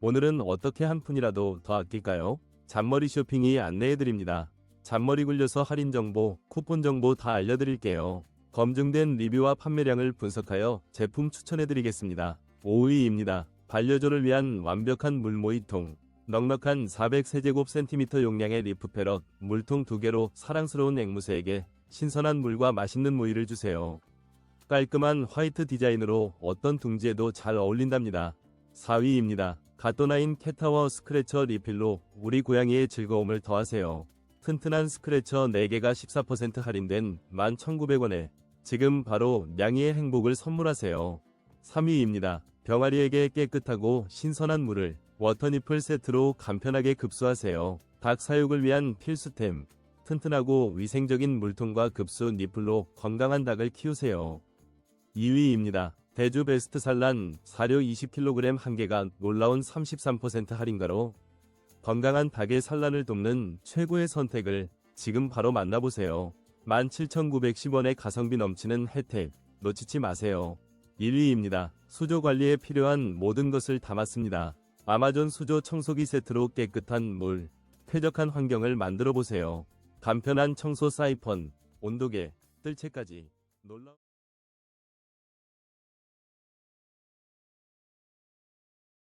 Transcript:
오늘은 어떻게 한 푼이라도 더 아낄까요? 잔머리 쇼핑이 안내해드립니다. 잔머리 굴려서 할인 정보, 쿠폰 정보 다 알려드릴게요. 검증된 리뷰와 판매량을 분석하여 제품 추천해드리겠습니다. 5위입니다. 반려조를 위한 완벽한 물모이통. 넉넉한 400세제곱센티미터 용량의 리프 패럿, 물통 두 개로 사랑스러운 앵무새에게 신선한 물과 맛있는 모이를 주세요. 깔끔한 화이트 디자인으로 어떤 둥지에도 잘 어울린답니다. 4위입니다. 갓도나인 캣타워 스크래처 리필로 우리 고양이의 즐거움을 더하세요. 튼튼한 스크래처 4개가 14% 할인된 11,900원에 지금 바로 냥이의 행복을 선물하세요. 3위입니다. 병아리에게 깨끗하고 신선한 물을 워터니플 세트로 간편하게 급수하세요. 닭 사육을 위한 필수템. 튼튼하고 위생적인 물통과 급수 니플로 건강한 닭을 키우세요. 2위입니다. 대주 베스트 산란 사료 20kg 한 개가 놀라운 33% 할인가로 건강한 닭의 산란을 돕는 최고의 선택을 지금 바로 만나보세요. 17,910원의 가성비 넘치는 혜택 놓치지 마세요. 1위입니다. 수조 관리에 필요한 모든 것을 담았습니다. 아마존 수조 청소기 세트로 깨끗한 물, 쾌적한 환경을 만들어 보세요. 간편한 청소 사이펀, 온도계, 뜰채까지 놀라